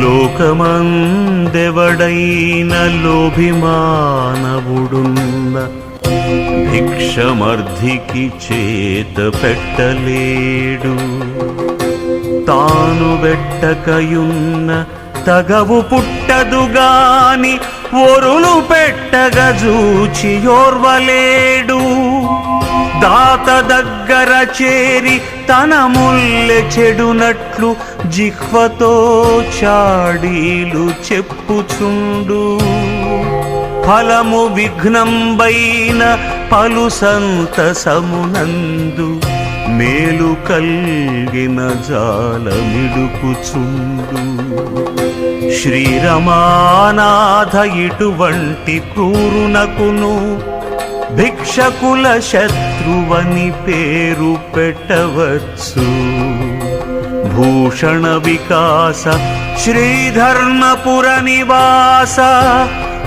లోకమందెవడైన లోభిమానవుడున్న భిక్షమర్థికి చేత పెట్టలేడు తాను పెట్టకయున్న తగవు పుట్టదుగాని ఒరులు పెట్టగ జూచి ఓర్వలేడు దాత దగ్గర చేరి తన ముల్లె చెడునట్లు జిహ్వతో చాడీలు చెప్పుచుండు. ఫలము విఘ్నంబైన పలు సంతసమునందు మేలు కల్గిన జాలమిడుకుచుండు శ్రీరమానాథ ఇటువంటి క్రూరునకును భిక్షకుల గురువని పేరు పెట్టవచ్చు. భూషణ వికాస శ్రీధర్మపుర నివాస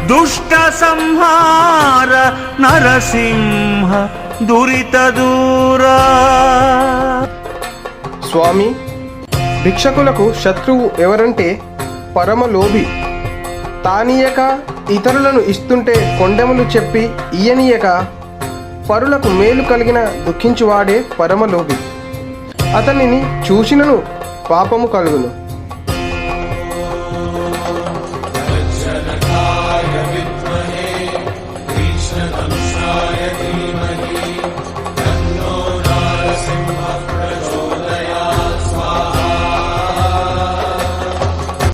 దుష్ట సంహార నరసింహ దురిత దూరా. స్వామి భిక్షకులకు శత్రువు ఎవరంటే పరమలోభి. తానీయక ఇతరులను ఇస్తుంటే కొండెములు చెప్పి ఈయనీయక పరులకు మేలు కలిగిన దుఃఖించువాడే పరమలోభి. అతనిని చూసినను పాపము కలుగును.